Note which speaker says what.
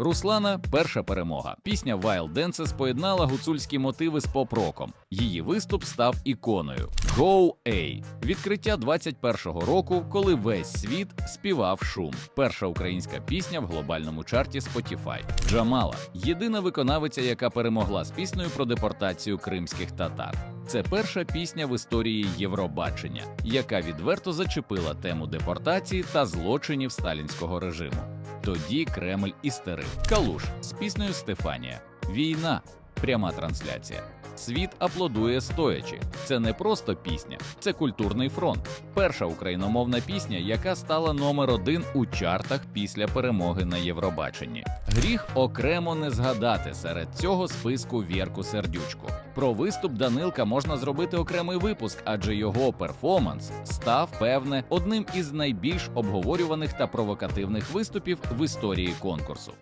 Speaker 1: Руслана перша перемога. Пісня Wild Dances поєднала гуцульські мотиви з поп-роком. Її виступ став іконою. Go A. Відкриття 21-го року, коли весь світ співав шум. Перша українська пісня в глобальному чарті Spotify. Джамала єдина виконавиця, яка перемогла з піснею про депортацію кримських татар. Це перша пісня в історії Євробачення, яка відверто зачепила тему депортації та злочинів сталінського режиму. Тоді Кремль істерив. Калуш з піснею Стефанія. Війна. Пряма трансляція. Світ аплодує стоячи. Це не просто пісня, це культурний фронт. Перша україномовна пісня, яка стала номер один у чартах після перемоги на Євробаченні. Гріх окремо не згадати серед цього списку Вірку Сердючку. Про виступ Данилка можна зробити окремий випуск, адже його перформанс став, певне, одним із найбільш обговорюваних та провокативних виступів в історії конкурсу.